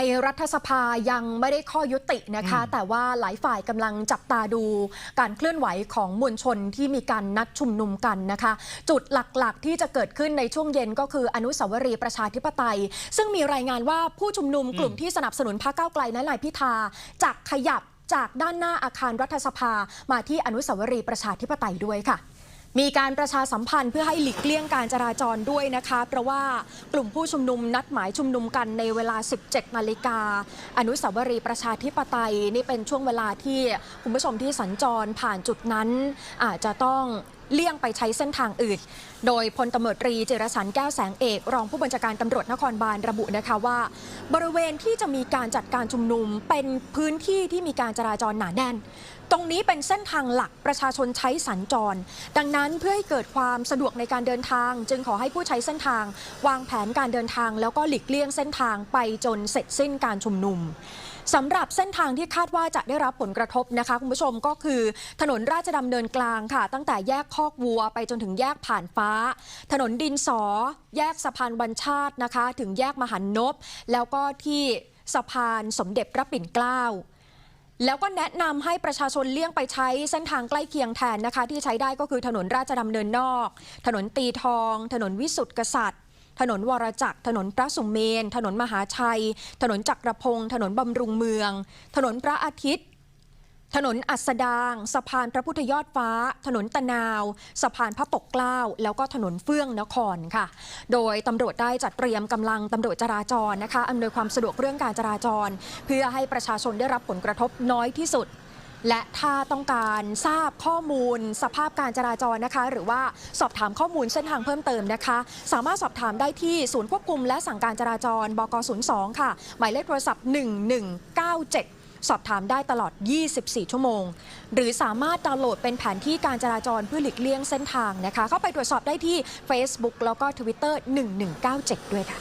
ในรัฐสภายังไม่ได้ข้อยุตินะคะ แต่ว่าหลายฝ่ายกำลังจับตาดูการเคลื่อนไหวของมวลชนที่มีการนัดชุมนุมกันนะคะ จุดหลักๆ ที่จะเกิดขึ้นในช่วงเย็นก็คืออนุสาวรีย์ประชาธิปไตย ซึ่งมีรายงานว่าผู้ชุมนุมกลุ่มที่สนับสนุนพรรคก้าวไกลและนายพิธาจะขยับจากด้านหน้าอาคารรัฐสภามาที่อนุสาวรีย์ประชาธิปไตยด้วยค่ะ มีการประชาสัมพันธ์เพื่อให้หลีกเลี่ยงการจราจรด้วยนะคะ เพราะว่ากลุ่มผู้ชุมนุมนัดหมายชุมนุมกันในเวลา 17 นาฬิกา อนุสาวรีย์ประชาธิปไตย นี่เป็นช่วงเวลาที่คุณผู้ชมที่สัญจรผ่านจุดนั้น อาจจะต้อง เลี่ยงไปใช้เส้นทางอื่น โดยพลตำรวจตรีเจรสันแก้วแสงเอก รองผู้บัญชาการตำรวจนครบาลระบุนะคะว่า บริเวณที่จะมีการจัดการชุมนุมเป็นพื้นที่ที่มีการจราจรหนาแน่น ตรงนี้เป็นเส้นทางหลักประชาชนใช้สัญจร ดังนั้นเพื่อให้เกิดความสะดวกในการเดินทาง จึงขอให้ผู้ใช้เส้นทาง วางแผนการเดินทาง แล้วก็หลีกเลี่ยงเส้นทางไปจนเสร็จสิ้นการชุมนุม สำหรับเส้นทางที่คาดว่าจะได้รับผลกระทบนะคะคุณผู้ชมก็คือถนนราชดำเนินกลางค่ะ ตั้งแต่แยกคอกวัวไปจนถึงแยกผ่านฟ้า ถนนดินสอ แยกสะพานวันชาตินะคะ ถึงแยกมหันนบ แล้วก็ที่สะพานสมเด็จพระปิ่นเกล้าแล้วก็แนะนำให้ประชาชนเลี่ยงไปใช้เส้นทางใกล้เคียงแทนนะคะ ที่ใช้ได้ก็คือถนนราชดำเนินนอก ถนนตีทอง ถนนวิสุทธิกษัตริย์ ถนนวรจักร ถนนพระสุเมน ถนนมหาชัย ถนนจักรพงศ์ถนนบำรุงเมือง ถนนพระอาทิตย์ถนนอัสดาง สะพานพระพุทธยอดฟ้า ถนนตะนาว สะพานพระปกเกล้า แล้วก็ถนนเฟื่องนครค่ะ โดยตำรวจได้จัดเตรียมกำลังตำรวจจราจรนะคะอำนวยความสะดวกเรื่องการจราจร เพื่อให้ประชาชนได้รับผลกระทบน้อยที่สุด และถ้าต้องการทราบข้อมูล สภาพการจราจรนะคะ หรือว่าสอบถามข้อมูลเส้นทางเพิ่มเติมนะคะ สามารถสอบถามได้ที่ศูนย์ควบคุมและสั่งการจราจรบก 02 ค่ะ หมายเลขโทรศัพท์ 1197สอบถามได้ตลอด 24 ชั่วโมง หรือสามารถดาวน์โหลดเป็นแผนที่การจราจรเพื่อหลีกเลี่ยงเส้นทางนะคะ เข้าไปตรวจสอบได้ที่ Facebook แล้วก็ Twitter 1197 ด้วยค่ะ